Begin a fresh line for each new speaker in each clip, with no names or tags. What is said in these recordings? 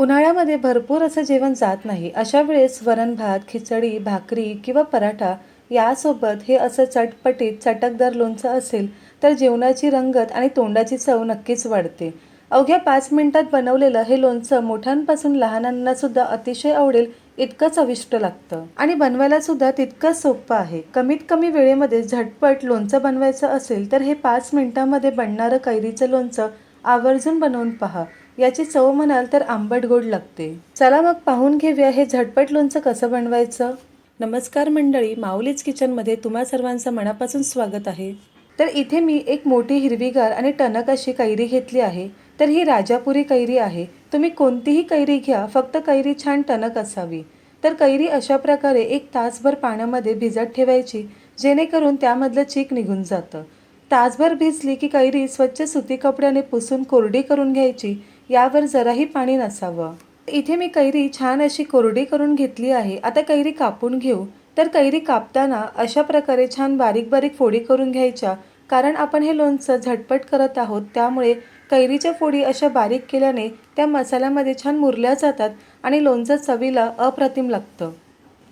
उन्हाळ्यामध्ये भरपूर असं जेवण जात नाही. अशा वेळेस वरण भात खिचडी भाकरी किंवा पराठा यासोबत हे असं चटपटीत चटकदार लोणचं असेल तर जेवणाची रंगत आणि तोंडाची चव नक्कीच वाढते. अवघ्या पाच मिनिटात बनवलेलं हे लोणचं मोठ्यांपासून लहानांना सुद्धा अतिशय आवडेल इतकं चविष्ट लागतं. आणि बनवायला सुद्धा तितकंच सोपं आहे. कमीत कमी वेळेमध्ये झटपट लोणचं बनवायचं असेल तर हे पाच मिनिटांमध्ये बनणारं कैरीचं लोणचं आवर्जून बनवून पहा. याची चव म्हणाल तर आंबट गोड लागते. चला मग पाहून घेऊया हे झटपट लोणचं कसं बनवायचं. नमस्कार मंडळी माऊलीच किचनमध्ये तुम्हा सर्वांचं मनापासून स्वागत आहे. तर इथे मी एक मोठी हिरवीगार आणि टणक अशी कैरी घेतली आहे. तर ही राजापुरी कैरी आहे. तुम्ही कोणतीही कैरी घ्या फक्त कैरी छान टणक असावी. तर कैरी अशा प्रकारे एक तासभर पाण्यामध्ये भिजत ठेवायची जेणेकरून त्यामधलं चीक निघून जातं. तासभर भिजली की कैरी स्वच्छ सुती कपड्याने पुसून कोरडी करून घ्यायची यावर जराही पाणी नसावं. इथे मी कैरी छान अशी कोरडी करून घेतली आहे. आता कैरी कापून घेऊ. तर कैरी कापताना अशा प्रकारे छान बारीक बारीक फोडी करून घ्यायच्या. कारण आपण हे लोणचं झटपट करत आहोत त्यामुळे कैरीच्या फोडी अशा बारीक केल्याने त्या मसाल्यामध्ये छान मुरल्या जातात आणि लोणचं चवीला अप्रतिम लागतं.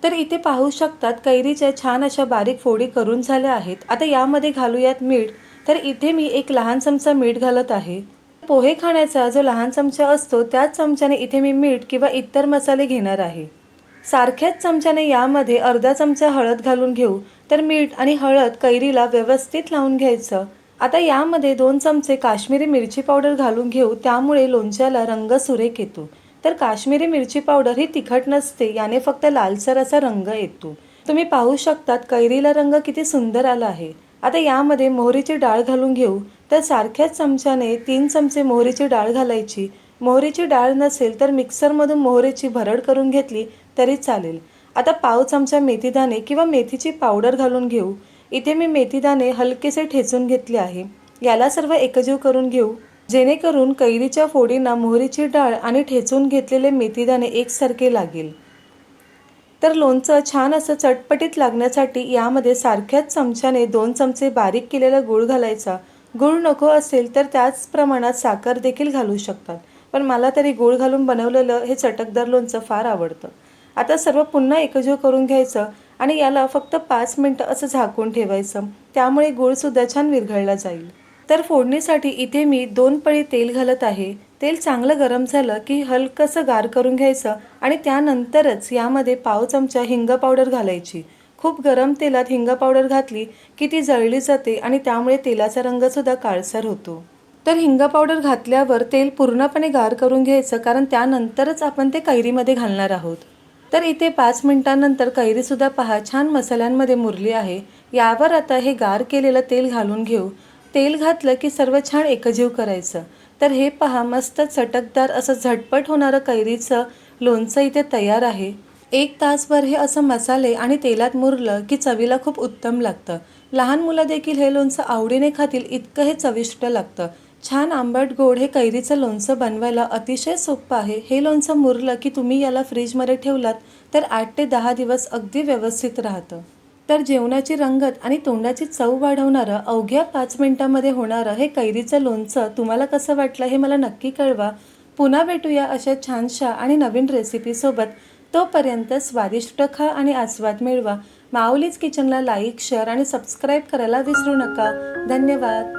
तर इथे पाहू शकतात कैरीच्या छान अशा बारीक फोडी करून झाल्या आहेत. आता यामध्ये घालूयात मीठ. तर इथे मी एक लहान चमचा मीठ घालत आहे. पोहे खाण्याचा जो लहान चमचा असतो त्याच चमच्याने इथे मी मीठ किंवा इतर मसाले घेणार आहे. सारख्याच चमच्याने यामध्ये अर्धा चमचा हळद घालून घेऊ तर मीठ आणि हळद कैरीला व्यवस्थित लावून घ्यायचं. आता यामध्ये दोन चमचे काश्मीरी मिरची पावडर घालून घेऊ त्यामुळे लोणच्याला रंग सुरेख येतो. तर काश्मीरी मिरची पावडर ही तिखट नसते याने फक्त लालसर असा रंग येतो. तुम्ही पाहू शकतात कैरीला रंग किती सुंदर आला आहे. आता यामध्ये मोहरीची डाळ घालून घेऊ तर सारख्याच चमच्याने तीन चमचे मोहरीची डाळ घालायची. मोहरीची डाळ नसेल तर मिक्सरमधून मोहरीची भरड करून घेतली तरी चालेल. आता पाव चमचा मेथीदाणे किंवा मेथीची पावडर घालून घेऊ. इथे मी मेथीदाणे हलकेसे ठेचून घेतले आहे. याला सर्व एकजीव करून घेऊ. जेणेकरून कैरीच्या फोडींना मोहरीची डाळ आणि ठेचून घेतलेले मेथीदाणे एकसारखे लागेल. तर लोणचं छान असं चटपटीत लागण्यासाठी यामध्ये सारख्याच चमच्याने दोन चमचे बारीक केलेला गूळ घालायचा. गूळ नको असेल तर त्याच प्रमाणात साखर देखील घालू शकतात. पण मला तरी गूळ घालून बनवलेलं हे चटकदार लोणचं फार आवडतं. आता सर्व पुन्हा एकजीव करून घ्यायचं आणि याला फक्त पाच मिनटं असं झाकून ठेवायचं. त्यामुळे गूळसुद्धा छान विरघळला जाईल. तर फोडणीसाठी इथे मी दोन पळी तेल घालत आहे. तेल चांगलं गरम झालं की हलकंसं गार करून घ्यायचं आणि त्यानंतरच यामध्ये पाव चमचा हिंग पावडर घालायची. खूप गरम तेलात हिंग पावडर घातली की ती जळली जाते आणि त्यामुळे तेलाचा रंगसुद्धा काळसर होतो. तर हिंग पावडर घातल्यावर तेल पूर्णपणे गार करून घ्यायचं कारण त्यानंतरच आपण ते कैरीमध्ये घालणार आहोत. तर इथे पाच मिनिटांनंतर कैरीसुद्धा पहा छान मसाल्यांमध्ये मुरली आहे. यावर आता हे गार केलेलं तेल घालून घेऊ. तेल घातलं की सर्व छान एकजीव करायचं. तर हे पहा मस्त चटकदार असं झटपट होणारं कैरीचं लोणचं इथे तयार आहे. एक तासभर हे असं मसाले आणि तेलात मुरलं की चवीला खूप उत्तम लागतं. लहान मुलं देखील हे लोणचं आवडीने खातील इतकं हे चविष्ट लागतं. छान आंबट गोड हे कैरीचं लोणचं बनवायला अतिशय सोपं आहे. हे लोणचं मुरलं की तुम्ही याला फ्रीजमध्ये ठेवलात तर आठ ते दहा दिवस अगदी व्यवस्थित राहतं. तर जेवणाची रंगत आणि तोंडाची चव वाढवणारं अवघ्या पाच मिनिटामध्ये होणारं हे कैरीचं लोणचं तुम्हाला कसं वाटलं हे मला नक्की कळवा. पुन्हा भेटूया अशा छानशा आणि नवीन रेसिपीसोबत तोपर्यंत स्वादिष्ट खा आणि आस्वाद मिळवा. माऊलीच किचनला लाईक शेअर आणि सबस्क्राईब करायला विसरू नका. धन्यवाद.